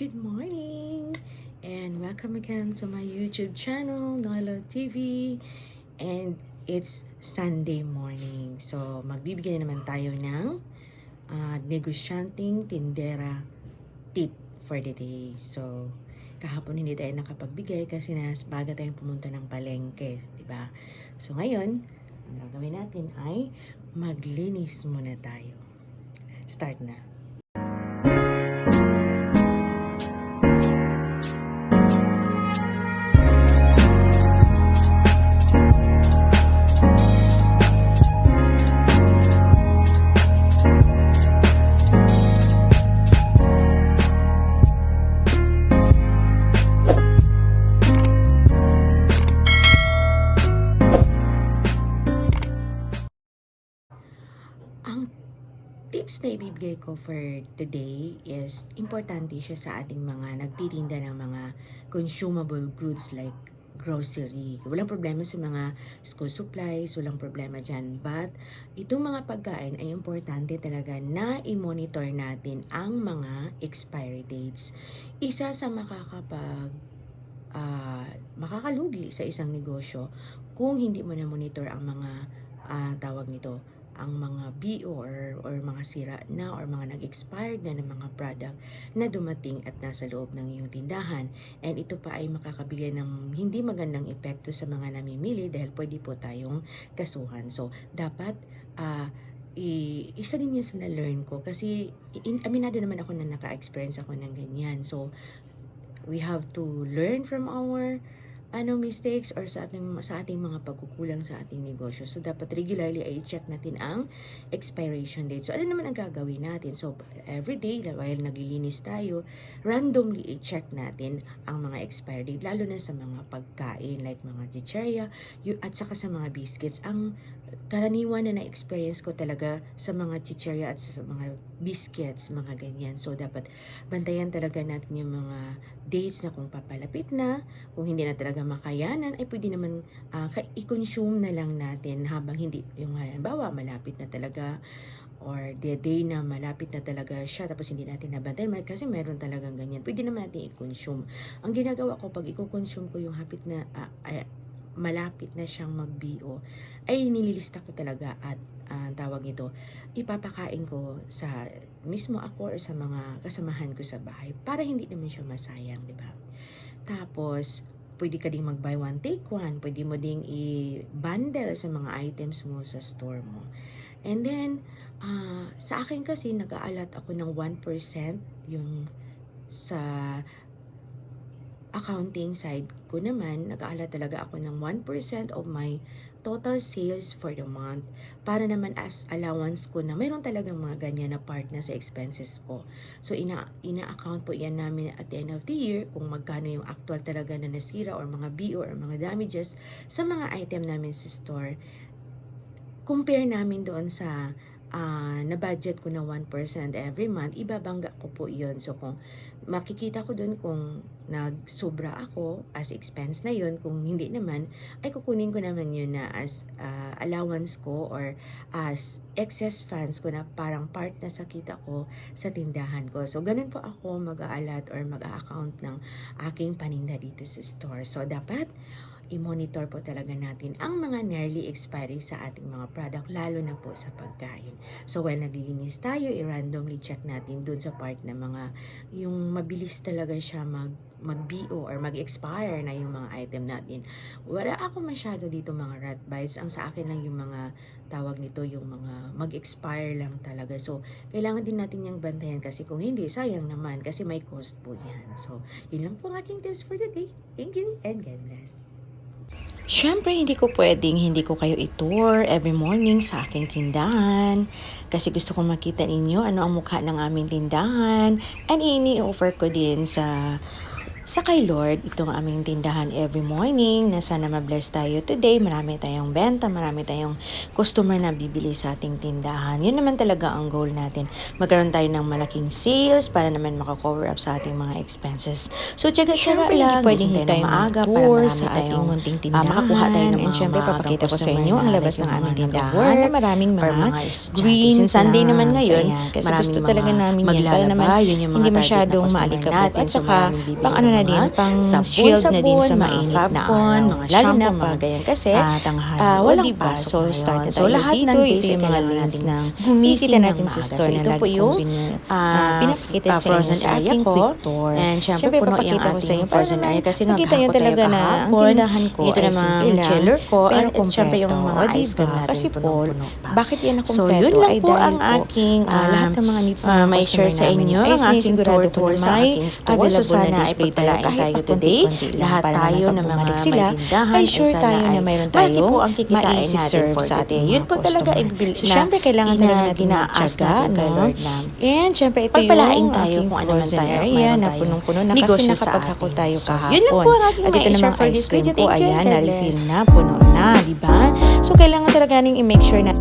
Good morning! And welcome again to my YouTube channel, Nolo TV. And it's Sunday morning. So, magbibigay na naman tayo ng uh, negosyanteng tindera tip for the day. So, kahapon hindi tayo nakapagbigay kasi nas baga tayong pumunta ng palengke, di ba? So, ngayon, ang gagawin natin ay maglinis muna tayo. Start na. Ang tips na ibibigay ko for today is importante siya sa ating mga nagtitinda ng mga consumable goods like grocery. Walang problema sa mga school supplies, walang problema dyan. But, itong mga pagkain ay importante talaga na i-monitor natin ang mga expiry dates. Isa sa makakapag ah, makakalugi sa isang negosyo kung hindi mo na monitor ang mga ah, tawag nito ang mga BO or, or mga sira na or mga nag-expired na ng mga product na dumating at nasa loob ng iyong tindahan. And ito pa ay makakabigay ng hindi magandang epekto sa mga namimili dahil pwede po tayong kasuhan. So, dapat ah, i- isa din yan sa na-learn ko kasi in, aminado naman ako na naka-experience ako ng ganyan. So, we have to learn from our ano mistakes or sa ating sa ating mga pagkukulang sa ating negosyo. So dapat regularly ay check natin ang expiration date. So ano naman ang gagawin natin? So every day while naglilinis tayo, randomly i-check natin ang mga expiry date lalo na sa mga pagkain like mga chicheria at saka sa mga biscuits. Ang karaniwan na na-experience ko talaga sa mga chicheria at sa mga biscuits, mga ganyan. So dapat bantayan talaga natin yung mga dates na kung papalapit na, kung hindi na talaga makayanan, ay pwede naman ka- i-consume na lang natin habang hindi, yung halimbawa, malapit na talaga or the day na malapit na talaga siya tapos hindi natin nabantayan kasi meron talagang ganyan pwede naman natin i-consume ang ginagawa ko pag i-consume ko yung hapit na ah, ay, malapit na siyang mag-BO ay nililista ko talaga at ah, tawag nito ipapakain ko sa mismo ako or sa mga kasamahan ko sa bahay para hindi naman siya masayang, di ba? Tapos, pwede ka ding mag-buy one, take one. Pwede mo ding i-bundle sa mga items mo sa store mo. And then, ah, sa akin kasi, nag-aalat ako ng 1% yung sa accounting side ko naman, nag-aalat talaga ako ng 1% of my total sales for the month para naman as allowance ko na mayroon talagang mga ganyan na part na sa expenses ko. So, ina, ina-account po yan namin at the end of the year kung magkano yung actual talaga na nasira or mga BO or mga damages sa mga item namin sa store. Compare namin doon sa ah, na budget ko na 1% every month, ibabangga ko po yun. So, kung makikita ko doon kung nagsobra ako as expense na yun, kung hindi naman, ay kukunin ko naman yun na as ah, allowance ko or as excess funds ko na parang part na sa kita ko sa tindahan ko. So, ganun po ako mag-aalat or mag-a-account ng aking paninda dito sa store. So, dapat i-monitor po talaga natin ang mga nearly expiry sa ating mga product, lalo na po sa pagkain. So, while naglilinis tayo, i-randomly check natin dun sa part na mga, yung mabilis talaga siya mag, mag-BO or mag-expire na yung mga item natin. Wala ako masyado dito mga rat bites. Ang sa akin lang yung mga tawag nito, yung mga mag-expire lang talaga. So, kailangan din natin yung bantayan kasi kung hindi, sayang naman kasi may cost po yan. So, yun lang po ang aking tips for the day. Thank you and God bless. Siyempre, hindi ko pwedeng hindi ko kayo itour every morning sa aking tindahan. Kasi gusto kong makita ninyo ano ang mukha ng aming tindahan. And ini-offer ko din sa sa kay Lord, itong aming tindahan every morning na sana mabless tayo today. Marami tayong benta, marami tayong customer na bibili sa ating tindahan. Yun naman talaga ang goal natin. Magkaroon tayo ng malaking sales para naman makakover up sa ating mga expenses. So, tsaga-tsaga Siyempre, lang. Gising hindi tayo maaga para marami sa ating tayong munting ah, tindahan. makakuha tayo ng And mga syempre, maagang papakita ko sa inyo ang na labas ng aming tindahan na maraming mga mga green Since Sunday naman ngayon, Ayan, kasi gusto talaga namin yan para naman yun yung mga hindi na masyadong maalikabok. At So, saka, pang ano ng na mga din, pang sabon, shield na din sa mga mainit na araw. mga Lalo na shampoo, mga pag ganyan. Kasi, ah, tanghali. O, walang diba? pasok So, start na So, lahat dito. ng Ito yung mga nating ng gumising ng natin sa store So, na ito po yung, pinapakita ah, sa inyo frozen sa area ko. And syempre, puno yung ating frozen area kasi makita nyo naghahakot tayo talaga na ang tindahan ko Ito simple lang, chiller ko. At syempre yung mga ice cream diba? natin Kasi pa. bakit yan na So, yun lang po ang aking ah, lahat um, ng mga needs mga may share sa inyo ang aking tour tour na sa aking store. So, sana na ay tayo pagpalain kahit tayo today. Lahat tayo na pag mga sila, ay sure tayo na ay mayroon tayong po ang kikitain natin mai-serve for sa ating Yun po talaga ibil- So, syempre, kailangan talaga natin ginaas magtiyaga, natin kay no? Lord na And syempre, ito Pagpalain yung tayo kung ano man tayo, area na punong-puno na kasi atin. tayo kahapon. yun lang po ang aking At ito namang ice cream ko, ayan, na-refill na, puno na, di ba? So, kailangan talaga nating i-make sure na